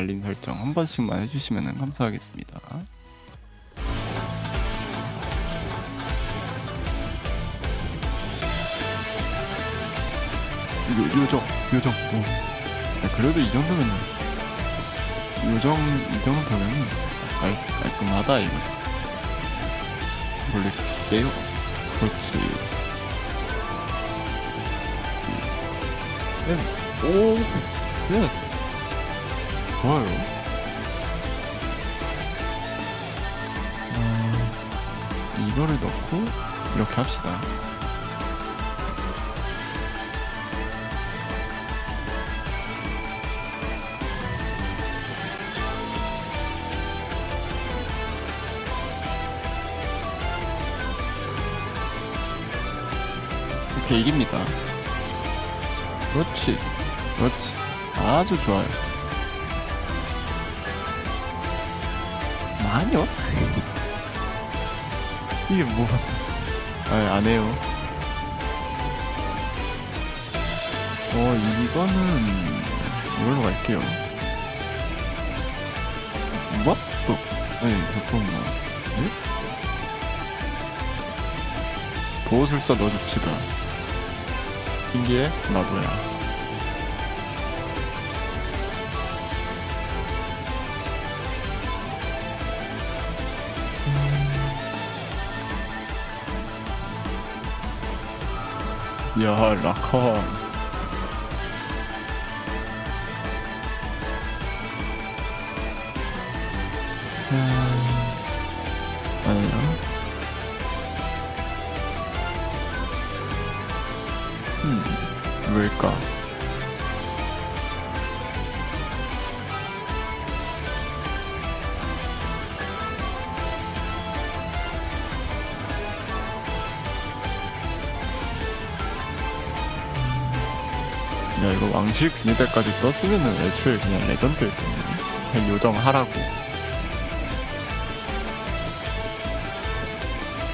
알림 설정 한 번씩만 해주시면 감사하겠습니다. 요, 요정, 요정. 오. 야, 그래도 이 정도면 요정 이 정도면 깔, 깔끔하다 이거. 올릴게요. 그렇지. 네. 오, 네. 좋아요. 어, 이거를 넣고 이렇게 합시다. 이렇게 이깁니다. 그렇지. 그렇지. 아주 좋아요. 마녀? 이게 뭐. 아, 안 해요. 어, 이거는, 이걸로 갈게요. 뭐? 또, 아니, 잠깐만. 네? 보호술사 넣어줍시다. 신기해? 나도야. 야. 음, 아니야. 음, 왜일까? 야 이거 왕실 비니달까지 떴으면은 애초에 그냥 레전드일 거네 그냥 요정하라고.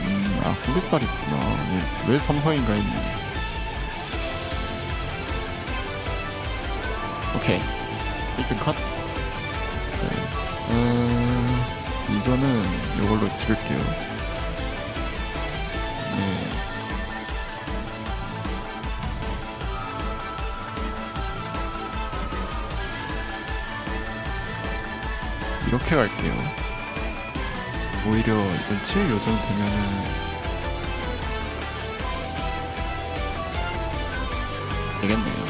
음아 후리빨 있구나. 왜, 왜 삼성인가 했니 오케이. 1등 컷. 네. 음 이거는 이걸로 찍을게요 이렇게 갈게요. 오히려 이건 7 요정 되면은 되겠네요.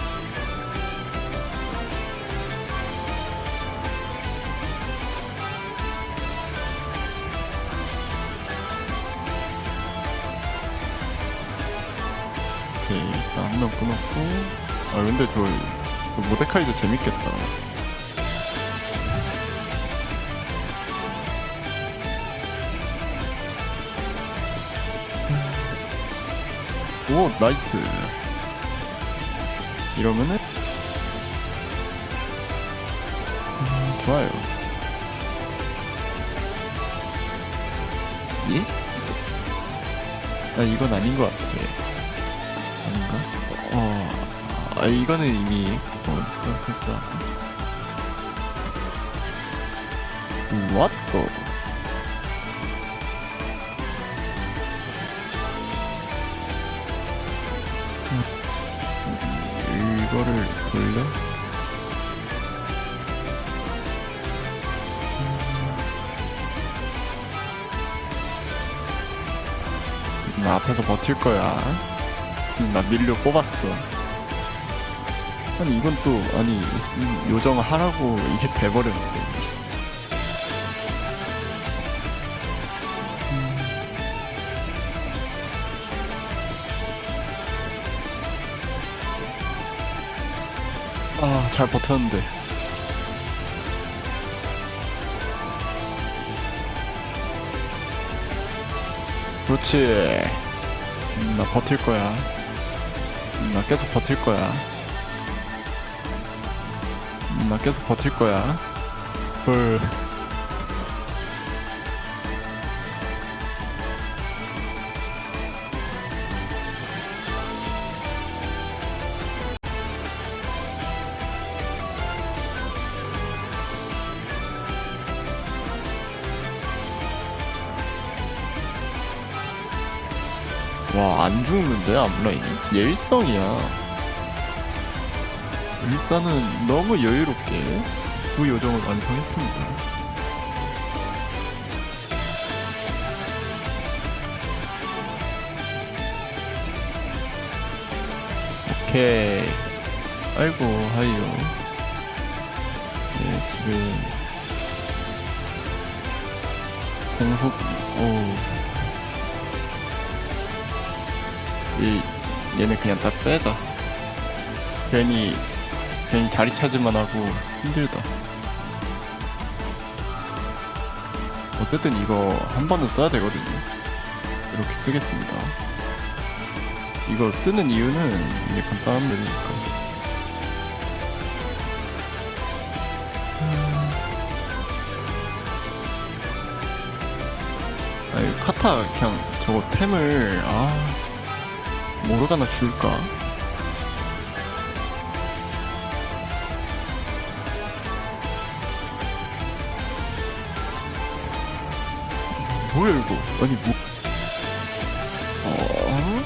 오케이, 일단 한 명 끊었고. 아, 근데 저, 저 모데카이도 재밌겠다. 오 나이스 이러면은 음, 좋아요 예? 아 이건 아닌 것 같아 아닌가? 어, 아 이거는 이미 어 됐어 What the? 이거를 돌려? 나 앞에서 버틸 거야. 나 밀려 뽑았어. 아니 이건 또 아니 이 요정 하라고 이게 돼버렸는데. 잘 버텼는데. 그렇지. 음, 나 버틸 거야. 음, 나 계속 버틸 거야. 음, 나 계속 버틸 거야. 헐. 와, 안 죽는데, 앞라인이? 예일성이야. 일단은 너무 여유롭게 두 요정을 완성했습니다. 오케이. 아이고, 하이요. 네, 지금. 공속, 오. 이, 얘네 그냥 딱 빼자. 괜히, 괜히 자리 찾을만 하고 힘들다. 어쨌든 이거 한 번은 써야 되거든요. 이렇게 쓰겠습니다. 이거 쓰는 이유는 이게 간단한 면이니까. 아니 카타 그냥 저거 템을 아 모르가나 줄까? 뭐야 이거? 아니 뭐? 어?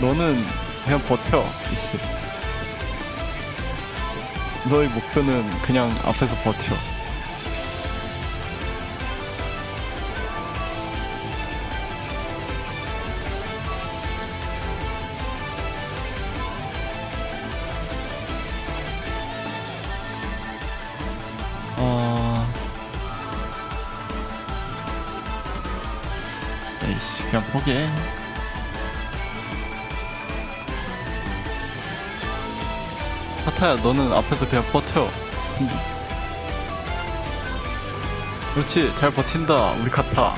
너는 그냥 버텨 있어. 너의 목표는 그냥 앞에서 버텨. 그냥 포기해 카타야 너는 앞에서 그냥 버텨. 그렇지 잘 버틴다 우리 카타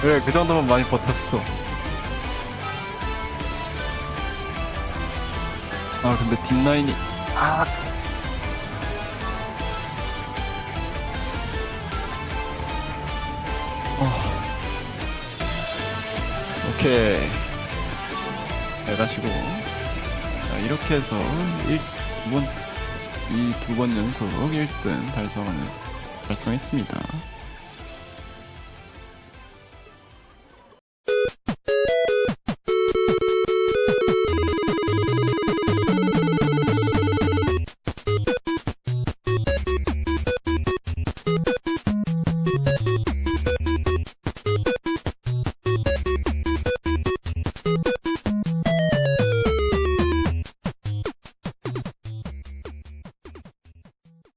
그래 그 정도면 많이 버텼어. 아 근데 뒷라인이 아 오케이 잘 가시고 자 이렇게 해서 1, 두 번, 이 두 번 연속 1등 달성하면서 달성했습니다